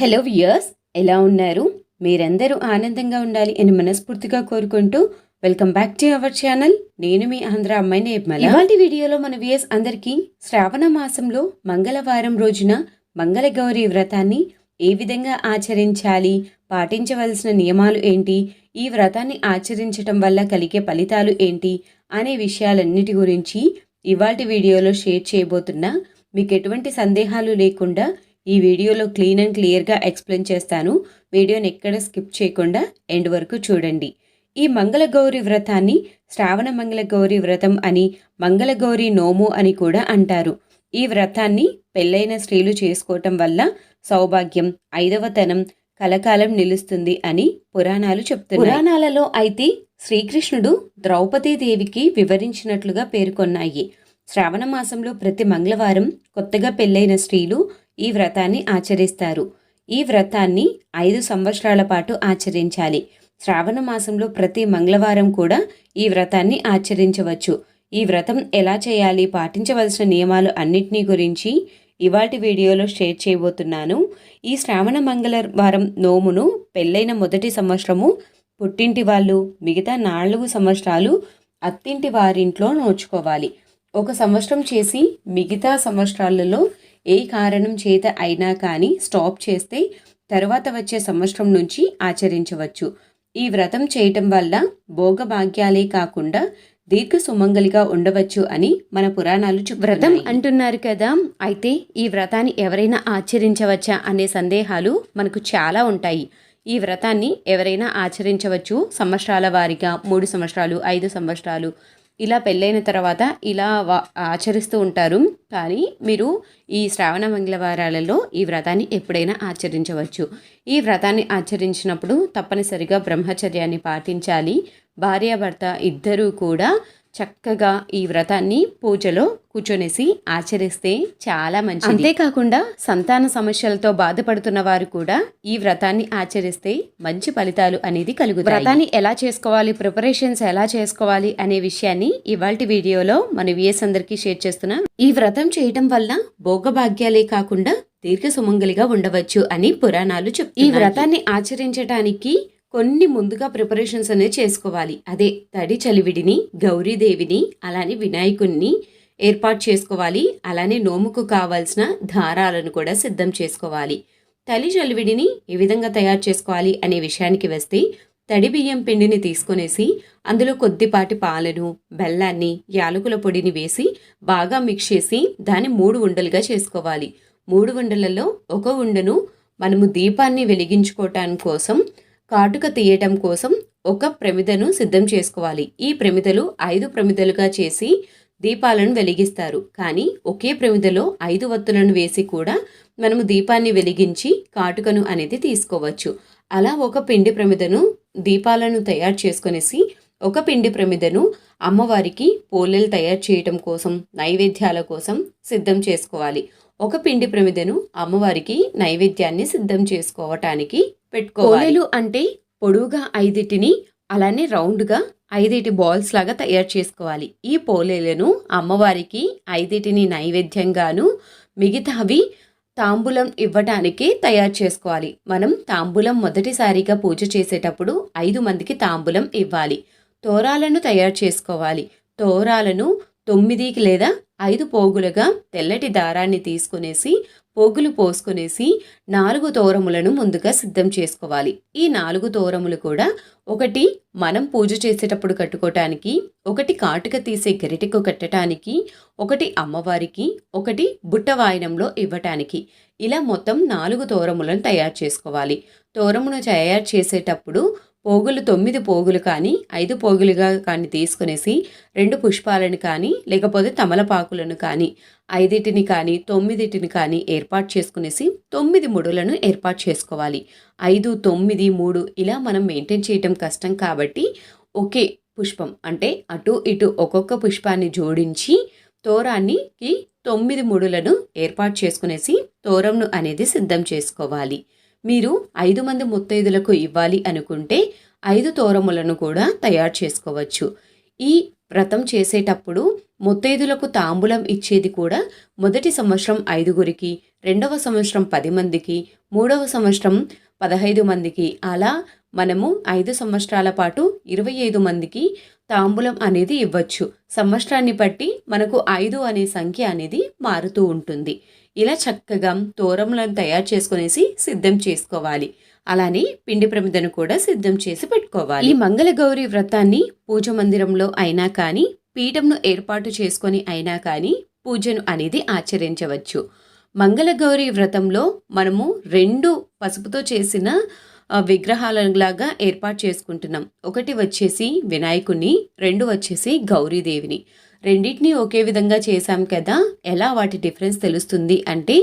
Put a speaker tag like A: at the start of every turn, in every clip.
A: Hello viewers ఎలా ఉన్నారు? మీరందరూ ఆనందంగా ఉండాలి అని మనస్ఫూర్తిగా కోరుకుంటూ welcome back to our channel నేను మీ ఆంధ్ర అమ్మాయి నిర్మల. ఇవాటి వీడియోలో మన వియర్స్ అందరికీ శ్రావణ మాసంలో మంగళవారం రోజున మంగళగౌరి వ్రతాన్ని ఏ విధంగా ఆచరించాలి పాటించవలసిన నియమాలు ఏంటి ఈ వ్రతాన్ని ఆచరించటం వల్ల కలిగే ఫలితాలు ఏంటి అనే విషయాలన్నిటి గురించి ఇవాల్టి వీడియోలో షేర్ చేయబోతున్నా. మీకు ఎటువంటి సందేహాలు లేకుండా ఈ వీడియోలో క్లీన్ అండ్ క్లియర్గా ఎక్స్ప్లెయిన్ చేస్తాను. వీడియోని ఎక్కడ స్కిప్ చేయకుండా ఎండ్ వరకు చూడండి. ఈ మంగళగౌరి వ్రతాన్ని శ్రావణ మంగళగౌరి వ్రతం అని మంగళగౌరి నోము అని కూడా అంటారు. ఈ వ్రతాన్ని పెళ్ళైన స్త్రీలు చేసుకోవటం వల్ల సౌభాగ్యం ఐదవతనం కలకాలం నిలుస్తుంది అని పురాణాలు చెప్తున్నాయి. పురాణాలలో అయితే శ్రీకృష్ణుడు ద్రౌపదీదేవికి వివరించినట్లుగా పేర్కొన్నాయి. శ్రావణ మాసంలో ప్రతి మంగళవారం కొత్తగా పెళ్ళైన స్త్రీలు ఈ వ్రతాన్ని ఆచరిస్తారు. ఈ వ్రతాన్ని ఐదు సంవత్సరాల పాటు ఆచరించాలి. శ్రావణ మాసంలో ప్రతి మంగళవారం కూడా ఈ వ్రతాన్ని ఆచరించవచ్చు. ఈ వ్రతం ఎలా చేయాలి పాటించవలసిన నియమాలు అన్నిటినీ గురించి ఇవాటి వీడియోలో షేర్ చేయబోతున్నాను. ఈ శ్రావణ మంగళవారం నోమును పెళ్ళైన మొదటి సంవత్సరము పుట్టింటి వాళ్ళు మిగతా నాలుగు సంవత్సరాలు అత్తింటి వారింట్లో నోచుకోవాలి. ఒక సంవత్సరం చేసి మిగతా సంవత్సరాలలో ఏ కారణం చేత అయినా కానీ స్టాప్ చేస్తే తర్వాత వచ్చే సంవత్సరం నుంచి ఆచరించవచ్చు. ఈ వ్రతం చేయటం వల్ల భోగభాగ్యాలే కాకుండా దీర్ఘ సుమంగలిగా ఉండవచ్చు అని మన పురాణాలు వ్రతం అంటున్నారు కదా అయితే ఈ వ్రతాన్ని ఎవరైనా ఆచరించవచ్చా అనే సందేహాలు మనకు చాలా ఉంటాయి. ఈ వ్రతాన్ని ఎవరైనా ఆచరించవచ్చు సంవత్సరాల వారిగా మూడు సంవత్సరాలు ఐదు సంవత్సరాలు ఇలా పెళ్ళైన తర్వాత ఇలా ఆచరిస్తూ ఉంటారు. కానీ మీరు ఈ శ్రావణ మంగళవారాలలో ఈ వ్రతాన్ని ఎప్పుడైనా ఆచరించవచ్చు. ఈ వ్రతాన్ని ఆచరించినప్పుడు తప్పనిసరిగా బ్రహ్మచర్యాన్ని పాటించాలి. భార్యాభర్త ఇద్దరూ కూడా చక్కగా ఈ వ్రతాన్ని పూజలో కూర్చొనేసి ఆచరిస్తే చాలా మంచి అంతేకాకుండా సంతాన సమస్యలతో బాధపడుతున్న వారు కూడా ఈ వ్రతాన్ని ఆచరిస్తే మంచి ఫలితాలు అనేది కలుగుతాయి. వ్రతాన్ని ఎలా చేసుకోవాలి ప్రిపరేషన్స్ ఎలా చేసుకోవాలి అనే విషయాన్ని ఇవాళ వీడియోలో మన విఎస్ అందరికీ షేర్ చేస్తున్నాం. ఈ వ్రతం చేయటం వల్ల భోగభాగ్యాలే కాకుండా దీర్ఘ సుమంగలిగా ఉండవచ్చు అని పురాణాలు చెప్తాయి ఈ వ్రతాన్ని ఆచరించడానికి కొన్ని ముందుగా ప్రిపరేషన్స్ అనేవి చేసుకోవాలి. అదే తడి చలివిడిని గౌరీదేవిని అలానే వినాయకుడిని ఏర్పాటు చేసుకోవాలి. అలానే నోముకు కావాల్సిన దారాలను కూడా సిద్ధం చేసుకోవాలి. తలి చలివిడిని ఏ విధంగా తయారు చేసుకోవాలి అనే విషయానికి వస్తే తడి బియ్యం పిండిని తీసుకొనేసి అందులో కొద్దిపాటి పాలను బెల్లాన్ని యాలకుల పొడిని వేసి బాగా మిక్స్ చేసి దాన్ని మూడు ఉండలుగా చేసుకోవాలి. మూడు ఉండలలో ఒక ఉండను మనము దీపాన్ని వెలిగించుకోవటానికి కోసం కాటుక తీయటం కోసం ఒక ప్రమిదను సిద్ధం చేసుకోవాలి. ఈ ప్రమిదలు ఐదు ప్రమిదలుగా చేసి దీపాలను వెలిగిస్తారు. కానీ ఒకే ప్రమిదలో ఐదు వత్తులను వేసి కూడా మనము దీపాన్ని వెలిగించి కాటుకను అనేది తీసుకోవచ్చు. అలా ఒక పిండి ప్రమిదను దీపాలను తయారు చేసుకునేసి ఒక పిండి ప్రమిదను అమ్మవారికి పోలేలు తయారు చేయటం కోసం నైవేద్యాల కోసం సిద్ధం చేసుకోవాలి. ఒక పిండి ప్రమిదను అమ్మవారికి నైవేద్యాన్ని సిద్ధం చేసుకోవటానికి పెట్టుకోవాలి. అంటే పొడవుగా ఐదిటిని అలానే రౌండ్గా ఐదిటి బాల్స్ లాగా తయారు చేసుకోవాలి. ఈ పోలేలను అమ్మవారికి ఐదిటిని నైవేద్యంగాను మిగతావి తాంబూలం ఇవ్వటానికి తయారు చేసుకోవాలి. మనం తాంబూలం మొదటిసారిగా పూజ చేసేటప్పుడు ఐదు మందికి తాంబూలం ఇవ్వాలి. తోరాలను తయారు చేసుకోవాలి. తోరాలను తొమ్మిదికి లేదా ఐదు పోగులుగా తెల్లటి దారాన్ని తీసుకునేసి పోగులు పోసుకునేసి నాలుగు తోరములను ముందుగా సిద్ధం చేసుకోవాలి. ఈ నాలుగు తోరములు కూడా ఒకటి మనం పూజ చేసేటప్పుడు కట్టుకోవటానికి ఒకటి కాటుక తీసే గరిటెకు కట్టడానికి ఒకటి అమ్మవారికి ఒకటి బుట్ట వాయనంలో ఇవ్వటానికి. ఇలా మొత్తం నాలుగు తోరములను తయారు చేసుకోవాలి. తోరమును తయారు చేసేటప్పుడు పోగులు తొమ్మిది పోగులు కానీ ఐదు పోగులుగా కానీ తీసుకునేసి రెండు పుష్పాలను కానీ లేకపోతే తమలపాకులను కానీ ఐదిటిని కానీ తొమ్మిదిటిని కానీ ఏర్పాటు చేసుకునేసి తొమ్మిది ముడులను ఏర్పాటు చేసుకోవాలి. ఐదు తొమ్మిది మూడు ఇలా మనం మెయింటైన్ చేయటం కష్టం కాబట్టి ఒకే పుష్పం అంటే అటు ఇటు ఒక్కొక్క పుష్పాన్ని జోడించి తోరానికి తొమ్మిది ముడులను ఏర్పాటు చేసుకునేసి తోరంను అనేది సిద్ధం చేసుకోవాలి. మీరు ఐదు మంది ముత్తైదులకు ఇవ్వాలి అనుకుంటే ఐదు తోరములను కూడా తయారు చేసుకోవచ్చు. ఈ వ్రతం చేసేటప్పుడు ముత్తైదులకు తాంబూలం ఇచ్చేది కూడా మొదటి సంవత్సరం ఐదుగురికి రెండవ సంవత్సరం పది మందికి మూడవ సంవత్సరం పదహైదు మందికి. అలా మనము ఐదు సంవత్సరాల పాటు ఇరవై ఐదు మందికి తాంబూలం అనేది ఇవ్వచ్చు. సంవత్సరాన్ని బట్టి మనకు ఐదు అనే సంఖ్య అనేది మారుతూ ఉంటుంది. ఇలా చక్కగా తోరములను తయారు చేసుకునేసి సిద్ధం చేసుకోవాలి. అలానే పిండి ప్రమిదను కూడా సిద్ధం చేసి పెట్టుకోవాలి. ఈ మంగళగౌరి వ్రతాన్ని పూజ మందిరంలో అయినా కానీ పీఠంను ఏర్పాటు చేసుకొని అయినా కానీ పూజను అనేది ఆచరించవచ్చు. మంగళగౌరి వ్రతంలో మనము రెండు పసుపుతో చేసిన విగ్రహాలలాగా ఏర్పాటు చేసుకుంటున్నాం. ఒకటి వచ్చేసి వినాయకుని రెండు వచ్చేసి గౌరీదేవిని. రెండింటిని ఒకే విధంగా చేశాం కదా? ఎలా వాటి డిఫరెన్స్ తెలుస్తుంది? అంటే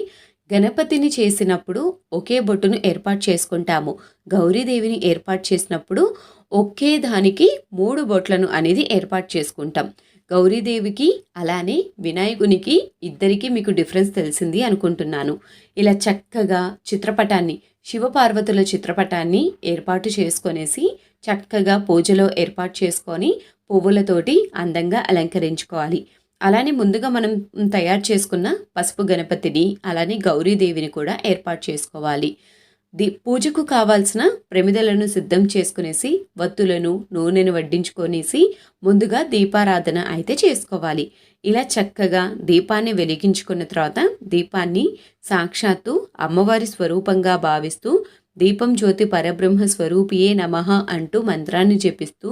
A: గణపతిని చేసినప్పుడు ఒకే బొట్టును ఏర్పాటు చేసుకుంటాము. గౌరీదేవిని ఏర్పాటు చేసినప్పుడు ఒకే దానికి మూడు బొట్లను అనేది ఏర్పాటు చేసుకుంటాం. గౌరీదేవికి అలానే వినాయకునికి ఇద్దరికి మీకు డిఫరెన్స్ తెలిసింది అనుకుంటున్నాను. ఇలా చక్కగా చిత్రపటాన్ని శివపార్వతుల చిత్రపటాన్ని ఏర్పాటు చేసుకొనేసి చక్కగా పూజలో ఏర్పాటు చేసుకొని పువ్వులతోటి అందంగా అలంకరించుకోవాలి. అలానే ముందుగా మనం తయారు చేసుకున్న పసుపు గణపతిని అలానే గౌరీదేవిని కూడా ఏర్పాటు చేసుకోవాలి. ది పూజకు కావాల్సిన ప్రమిదలను సిద్ధం చేసుకునేసి వత్తులను నూనెను వడ్డించుకొనేసి ముందుగా దీపారాధన అయితే చేసుకోవాలి. ఇలా చక్కగా దీపాన్ని వెలిగించుకున్న తర్వాత దీపాన్ని సాక్షాత్తు అమ్మవారి స్వరూపంగా భావిస్తూ దీపం జ్యోతి పరబ్రహ్మ స్వరూపియే నమః అంటూ మంత్రాన్ని జపిస్తూ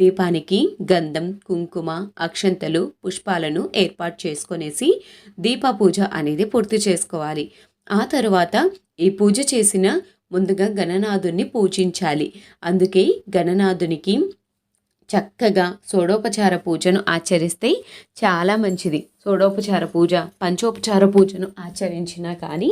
A: దీపానికి గంధం కుంకుమ అక్షంతలు పుష్పాలను ఏర్పాటు చేసుకొనేసి దీప పూజ అనేది పూర్తి చేసుకోవాలి. ఆ తరువాత ఈ పూజ చేసిన ముందుగా గణనాథుని పూజించాలి. అందుకే గణనాథునికి చక్కగా షోడోపచార పూజను ఆచరిస్తే చాలా మంచిది. షోడోపచార పూజ పంచోపచార పూజను ఆచరించినా కానీ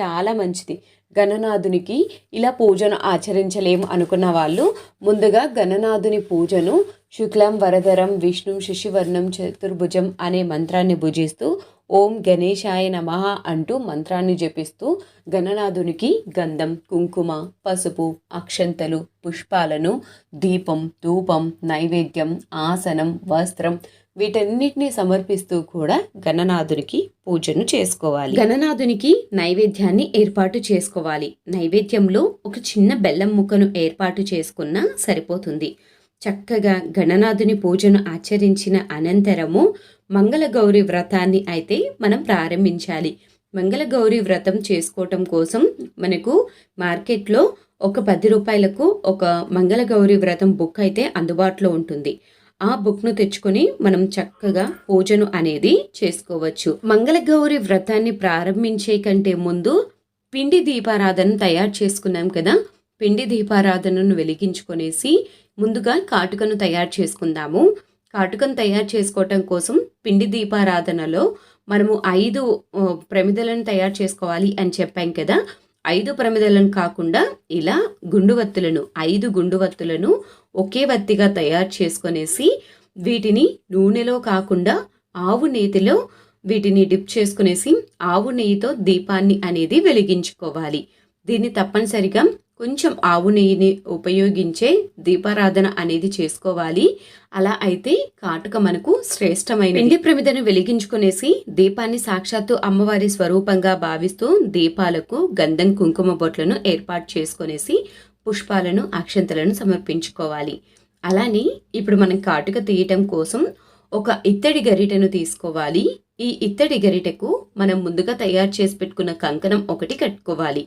A: చాలా మంచిది. గణనాథునికి ఇలా పూజను ఆచరించలేము అనుకున్న వాళ్ళు ముందుగా గణనాథుని పూజను శుక్లం వరదరం విష్ణు శశివర్ణం చతుర్భుజం అనే మంత్రాన్ని భుజిస్తూ ఓం గణేశాయ నమః అంటూ మంత్రాన్ని జపిస్తూ గణనాథునికి గంధం కుంకుమ పసుపు అక్షంతలు పుష్పాలను దీపం ధూపం నైవేద్యం ఆసనం వస్త్రం వీటన్నిటిని సమర్పిస్తూ కూడా గణనాథునికి పూజను చేసుకోవాలి. గణనాథునికి నైవేద్యాన్ని ఏర్పాటు చేసుకోవాలి. నైవేద్యంలో ఒక చిన్న బెల్లం ముక్కను ఏర్పాటు చేసుకున్నా సరిపోతుంది. చక్కగా గణనాథుని పూజను ఆచరించిన అనంతరము మంగళగౌరి వ్రతాన్ని అయితే మనం ప్రారంభించాలి. మంగళగౌరి వ్రతం చేసుకోవటం కోసం మనకు మార్కెట్లో ఒక పది రూపాయలకు ఒక మంగళగౌరి వ్రతం బుక్ అయితే అందుబాటులో ఉంటుంది. ఆ బుక్ను తెచ్చుకొని మనం చక్కగా పూజను అనేది చేసుకోవచ్చు. మంగళగౌరి వ్రతాన్ని ప్రారంభించే కంటే ముందు పిండి దీపారాధన తయారు చేసుకున్నాం కదా? పిండి దీపారాధనను వెలిగించుకొనేసి ముందుగా కాటుకను తయారు చేసుకుందాము. కాటుకను తయారు చేసుకోవటం కోసం పిండి దీపారాధనలో మనము ఐదు ప్రమిదలను తయారు చేసుకోవాలి అని చెప్పాం కదా? ఐదు ప్రమిదలను కాకుండా ఇలా గుండువత్తులను ఐదు గుండువత్తులను ఒకే వత్తిగా తయారు చేసుకొనేసి వీటిని నూనెలో కాకుండా ఆవు నేతిలో వీటిని డిప్ చేసుకునేసి ఆవు నెయ్యితో దీపాన్ని అనేది వెలిగించుకోవాలి. దీన్ని తప్పనిసరిగా కొంచెం ఆవు నెయ్యిని ఉపయోగించే దీపారాధన అనేది చేసుకోవాలి. అలా అయితే కాటుక మనకు శ్రేష్టమైన పిండి ప్రమిదను వెలిగించుకునేసి దీపాన్ని సాక్షాత్తు అమ్మవారి స్వరూపంగా భావిస్తూ దీపాలకు గంధం కుంకుమ బొట్లను ఏర్పాటు చేసుకునేసి పుష్పాలను అక్షంతలను సమర్పించుకోవాలి. అలానే ఇప్పుడు మనం కాటుక తీయటం కోసం ఒక ఇత్తడి గరిటెను తీసుకోవాలి. ఈ ఇత్తడి గరిటెకు మనం ముందుగా తయారు చేసి పెట్టుకున్న కంకణం ఒకటి కట్టుకోవాలి.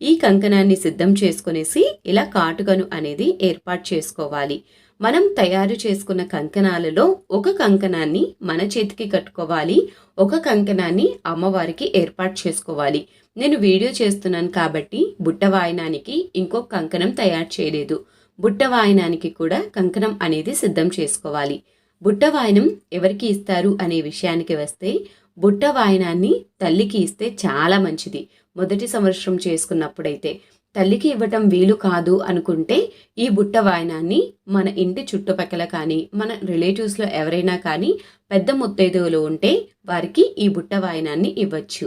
A: ఈ కంకణాన్ని సిద్ధం చేసుకునేసి ఇలా కాటుకను అనేది ఏర్పాటు చేసుకోవాలి. మనం తయారు చేసుకున్న కంకణాలలో ఒక కంకణాన్ని మన చేతికి కట్టుకోవాలి. ఒక కంకణాన్ని అమ్మవారికి ఏర్పాటు చేసుకోవాలి. నేను వీడియో చేస్తున్నాను కాబట్టి బుట్ట వాయనానికి ఇంకో కంకణం తయారు చేయలేదు. బుట్ట వాయనానికి కూడా కంకణం అనేది సిద్ధం చేసుకోవాలి. బుట్ట వాయనం ఎవరికి ఇస్తారు అనే విషయానికి వస్తే బుట్ట వాయనాన్ని తల్లికి ఇస్తే చాలా మంచిది. మొదటి సంవత్సరం చేసుకున్నప్పుడైతే తల్లికి ఇవ్వటం వీలు కాదు అనుకుంటే ఈ బుట్ట వాయనాన్ని మన ఇంటి చుట్టుపక్కల కానీ మన రిలేటివ్స్లో ఎవరైనా కానీ పెద్ద ముత్తైదువులు ఉంటే వారికి ఈ బుట్ట వాయనాన్ని ఇవ్వచ్చు.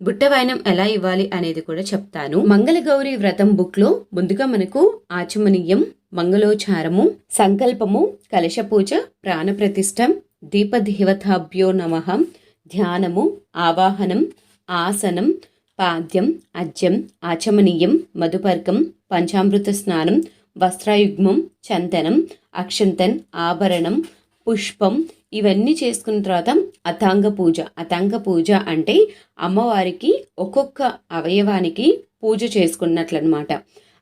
A: బుట్ట వాయనం ఎలా ఇవ్వాలి అనేది కూడా చెప్తాను. మంగళగౌరి వ్రతం బుక్లో ముందుగా మనకు ఆచమనీయం మంగళోచారము సంకల్పము కలశ పూజ ప్రాణప్రతిష్ఠ దీపదేవతాభ్యో నమహం ధ్యానము ఆవాహనం ఆసనం పాద్యం అజ్యం ఆచమనీయం మధుపర్కం పంచామృత స్నానం వస్త్రాయుగ్మం చందనం అక్షంతన్ ఆభరణం పుష్పం ఇవన్నీ చేసుకున్న తర్వాత అతాంగ పూజ. అతాంగ పూజ అంటే అమ్మవారికి ఒక్కొక్క అవయవానికి పూజ చేసుకున్నట్లనమాట.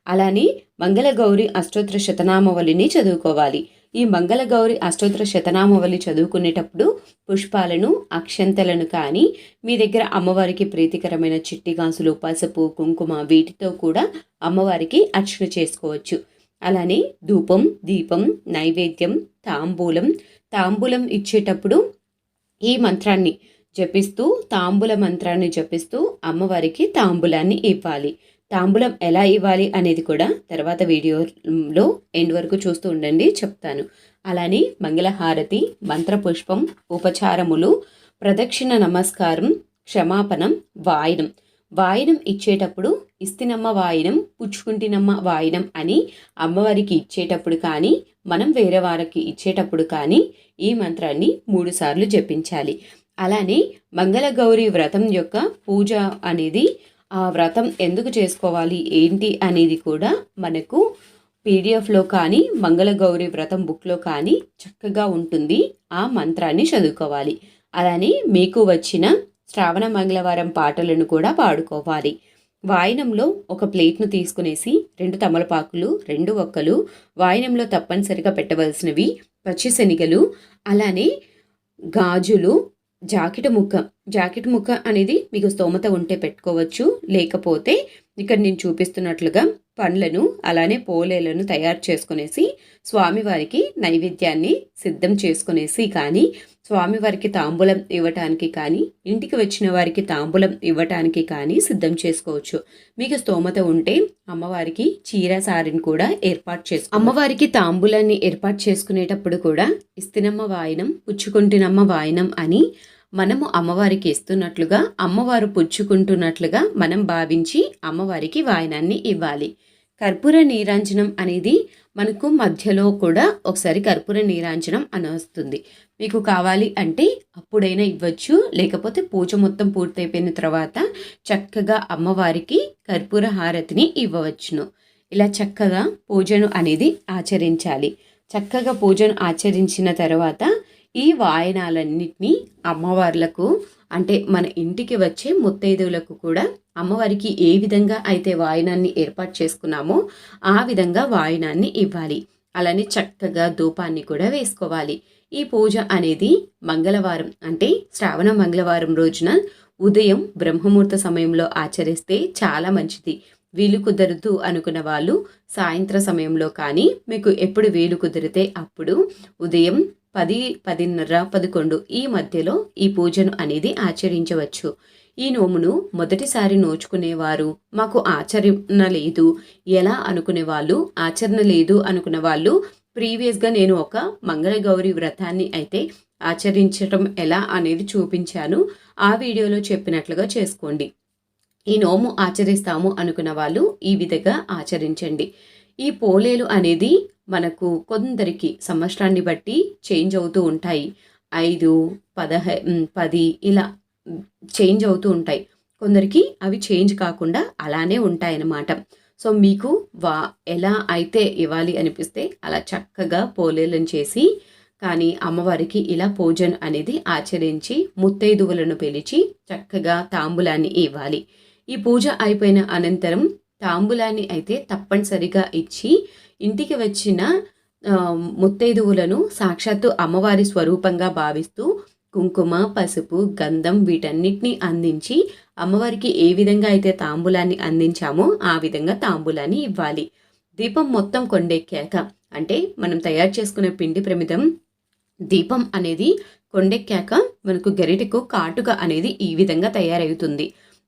A: అలానే మంగళగౌరి అష్టోత్తర శతనామవళిని చదువుకోవాలి. ఈ మంగళగౌరి అష్టోత్తర శతనామవళి చదువుకునేటప్పుడు పుష్పాలను అక్షంతలను కానీ మీ దగ్గర అమ్మవారికి ప్రీతికరమైన చిట్టిగాసులు పసుపు కుంకుమ వీటితో కూడా అమ్మవారికి అర్చన చేసుకోవచ్చు. అలానే ధూపం దీపం నైవేద్యం తాంబూలం. తాంబూలం ఇచ్చేటప్పుడు ఈ మంత్రాన్ని జపిస్తూ తాంబూల మంత్రాన్ని జపిస్తూ అమ్మవారికి తాంబూలాన్ని ఇవ్వాలి. తాంబూలం ఎలా ఇవ్వాలి అనేది కూడా తర్వాత వీడియోలో ఎండ్ వరకు చూస్తూ ఉండండి చెప్తాను. అలానే మంగళహారతి మంత్రపుష్పం ఉపచారములు ప్రదక్షిణ నమస్కారం క్షమాపణం వాయనం. వాయనం ఇచ్చేటప్పుడు ఇస్తినమ్మ వాయనం పుచ్చుకుంటినమ్మ వాయనం అని అమ్మవారికి ఇచ్చేటప్పుడు కానీ మనం వేరే వారికి ఇచ్చేటప్పుడు కానీ ఈ మంత్రాన్ని మూడుసార్లు జపించాలి. అలానే మంగళగౌరి వ్రతం యొక్క పూజ అనేది ఆ వ్రతం ఎందుకు చేసుకోవాలి ఏంటి అనేది కూడా మనకు పీడిఎఫ్లో కానీ మంగళగౌరి వ్రతం బుక్లో కానీ చక్కగా ఉంటుంది. ఆ మంత్రాన్ని చదువుకోవాలి. అలానే మీకు వచ్చిన శ్రావణ మంగళవారం పాటలను కూడా పాడుకోవాలి. వాయనంలో ఒక ప్లేట్ను తీసుకునేసి రెండు తమలపాకులు రెండు ఒక్కలు వాయనంలో తప్పనిసరిగా పెట్టవలసినవి పచ్చిశనిగలు అలానే గాజులు జాకెట్ ముక్క. జాకెట్ ముక్క అనేది మీకు స్తోమత ఉంటే పెట్టుకోవచ్చు. లేకపోతే ఇక్కడ నేను చూపిస్తున్నట్లుగా పండ్లను అలానే పోలేలను తయారు చేసుకునేసి స్వామివారికి నైవేద్యాన్ని సిద్ధం చేసుకునేసి కానీ స్వామివారికి తాంబూలం ఇవ్వటానికి కానీ ఇంటికి వచ్చిన వారికి తాంబూలం ఇవ్వటానికి కానీ సిద్ధం చేసుకోవచ్చు. మీకు స్తోమత ఉంటే అమ్మవారికి చీర సారిని కూడా ఏర్పాటు చేసుకో అమ్మవారికి తాంబూలాన్ని ఏర్పాటు చేసుకునేటప్పుడు కూడా ఇస్తినమ్మ వాయనం పుచ్చుకుంటునమ్మ వాయనం అని మనము అమ్మవారికి ఇస్తున్నట్లుగా అమ్మవారు పుచ్చుకుంటున్నట్లుగా మనం భావించి అమ్మవారికి వాయనాన్ని ఇవ్వాలి. కర్పూర నీరాంజనం అనేది మనకు మధ్యలో కూడా ఒకసారి కర్పూర నీరాంజనం అని వస్తుంది మీకు కావాలి అంటే అప్పుడైనా ఇవ్వచ్చు. లేకపోతే పూజ మొత్తం పూర్తయిపోయిన తర్వాత చక్కగా అమ్మవారికి కర్పూర హారతిని ఇవ్వవచ్చును. ఇలా చక్కగా పూజను అనేది ఆచరించాలి. చక్కగా పూజను ఆచరించిన తర్వాత ఈ వాయనాలన్నింటినీ అమ్మవార్లకు అంటే మన ఇంటికి వచ్చే ముత్తైదువులకు కూడా అమ్మవారికి ఏ విధంగా అయితే వాయనాన్ని ఏర్పాటు చేసుకున్నామో ఆ విధంగా వాయనాన్ని ఇవ్వాలి. అలానే చక్కగా ధూపాన్ని కూడా వేసుకోవాలి. ఈ పూజ అనేది మంగళవారం అంటే శ్రావణ మంగళవారం రోజున ఉదయం బ్రహ్మముహూర్త సమయంలో ఆచరిస్తే చాలా మంచిది. వీలు కుదరదు అనుకున్న వాళ్ళు సాయంత్ర సమయంలో కానీ మీకు ఎప్పుడు వీలు కుదిరితే అప్పుడు ఉదయం పది పదిన్నర పదకొండు ఈ మధ్యలో ఈ పూజను అనేది ఆచరించవచ్చు. ఈ నోమును మొదటిసారి నోచుకునేవారు. మాకు ఆచరణ లేదు. ఎలా అనుకునే వాళ్ళు? ఆచరణ లేదు అనుకున్న వాళ్ళు ప్రీవియస్గా నేను ఒక మంగళగౌరి వ్రతాన్ని అయితే ఆచరించటం ఎలా అనేది చూపించాను. ఆ వీడియోలో చెప్పినట్లుగా చేసుకోండి. ఈ నోము ఆచరిస్తాము అనుకున్న వాళ్ళు ఈ విధంగా ఆచరించండి. ఈ పోలేలు అనేది మనకు కొందరికి సంవత్సరాన్ని బట్టి చేంజ్ అవుతూ ఉంటాయి. ఐదు పదహ పది ఇలా చేంజ్ అవుతూ ఉంటాయి. కొందరికి అవి చేంజ్ కాకుండా అలానే ఉంటాయన్నమాట. సో మీకు వా ఎలా అయితే ఇవ్వాలి అనిపిస్తే అలా చక్కగా పోలేలను చేసి కానీ అమ్మవారికి ఇలా పూజన్ అనేది ఆచరించి ముత్తైదువులను పిలిచి చక్కగా తాంబూలాన్ని ఇవ్వాలి. ఈ పూజ అయిపోయిన అనంతరం తాంబూలాన్ని అయితే తప్పనిసరిగా ఇచ్చి ఇంటికి వచ్చిన ముత్తైదువులను సాక్షాత్తు అమ్మవారి స్వరూపంగా భావిస్తూ కుంకుమ పసుపు గంధం వీటన్నిటిని అందించి అమ్మవారికి ఏ విధంగా అయితే తాంబూలాన్ని అందించామో ఆ విధంగా తాంబూలాన్ని ఇవ్వాలి. దీపం మొత్తం కొండెక్కాక అంటే మనం తయారు చేసుకునే పిండి ప్రమిదం దీపం అనేది కొండెక్కాక మనకు గరిటెకు కాటుక అనేది ఈ విధంగా తయారవుతుంది.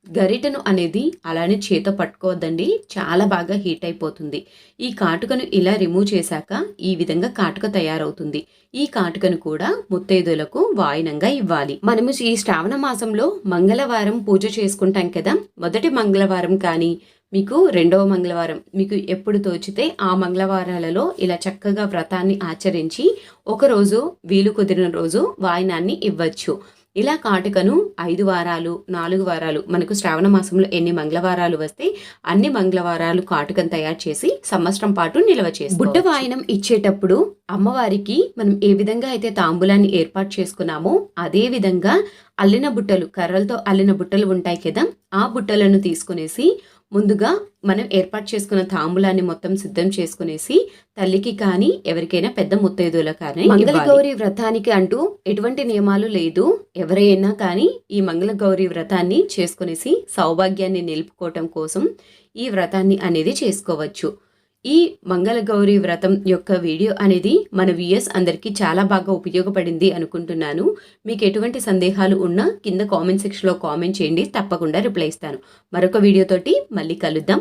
A: గరిటెను అనేది అలానే చేత పట్టుకోవద్దండి. చాలా బాగా హీట్ అయిపోతుంది. ఈ కాటుకను ఇలా రిమూవ్ చేశాక ఈ విధంగా కాటుక తయారవుతుంది. ఈ కాటుకను కూడా ముత్తైదులకు వాయినంగా ఇవ్వాలి. మనము ఈ శ్రావణ మాసంలో మంగళవారం పూజ చేసుకుంటాం కదా. మొదటి మంగళవారం కానీ మీకు రెండవ మంగళవారం మీకు ఎప్పుడు తోచితే ఆ మంగళవారాలలో ఇలా చక్కగా వ్రతాన్ని ఆచరించి ఒకరోజు వీలు కుదిరిన రోజు వాయినాన్ని ఇవ్వచ్చు. ఇలా కాటుకను ఐదు వారాలు నాలుగు వారాలు మనకు శ్రావణ మాసంలో ఎన్ని మంగళవారాలు వస్తే అన్ని మంగళవారాలు కాటుకను తయారు చేసి సంవత్సరం పాటు నిల్వ చేసి బుట్ట వాయనం ఇచ్చేటప్పుడు అమ్మవారికి మనం ఏ విధంగా అయితే తాంబూలాన్ని ఏర్పాటు చేసుకున్నామో అదే విధంగా అల్లిన బుట్టలు కర్రలతో అల్లిన బుట్టలు ఉంటాయి కదా ఆ బుట్టలను తీసుకునేసి ముందుగా మనం ఏర్పాటు చేసుకున్న తాంబూలాన్ని మొత్తం సిద్ధం చేసుకునేసి తల్లికి కానీ ఎవరికైనా పెద్ద ముత్తైదుల కానీ మంగళగౌరి వ్రతానికి అంటూ ఎటువంటి నియమాలు లేదు. ఎవరైనా కానీ ఈ మంగళగౌరి వ్రతాన్ని చేసుకునేసి సౌభాగ్యాన్ని నిలుపుకోవటం కోసం ఈ వ్రతాన్ని అనేది చేసుకోవచ్చు. ఈ మంగళగౌరి వ్రతం యొక్క వీడియో అనేది మన వ్యూయర్స్ అందరికీ చాలా బాగా ఉపయోగపడింది అనుకుంటున్నాను. మీకు ఎటువంటి సందేహాలు ఉన్నా కింద కామెంట్ సెక్షన్లో కామెంట్ చేయండి. తప్పకుండా రిప్లై ఇస్తాను. మరొక వీడియోతోటి మళ్ళీ కలుద్దాం.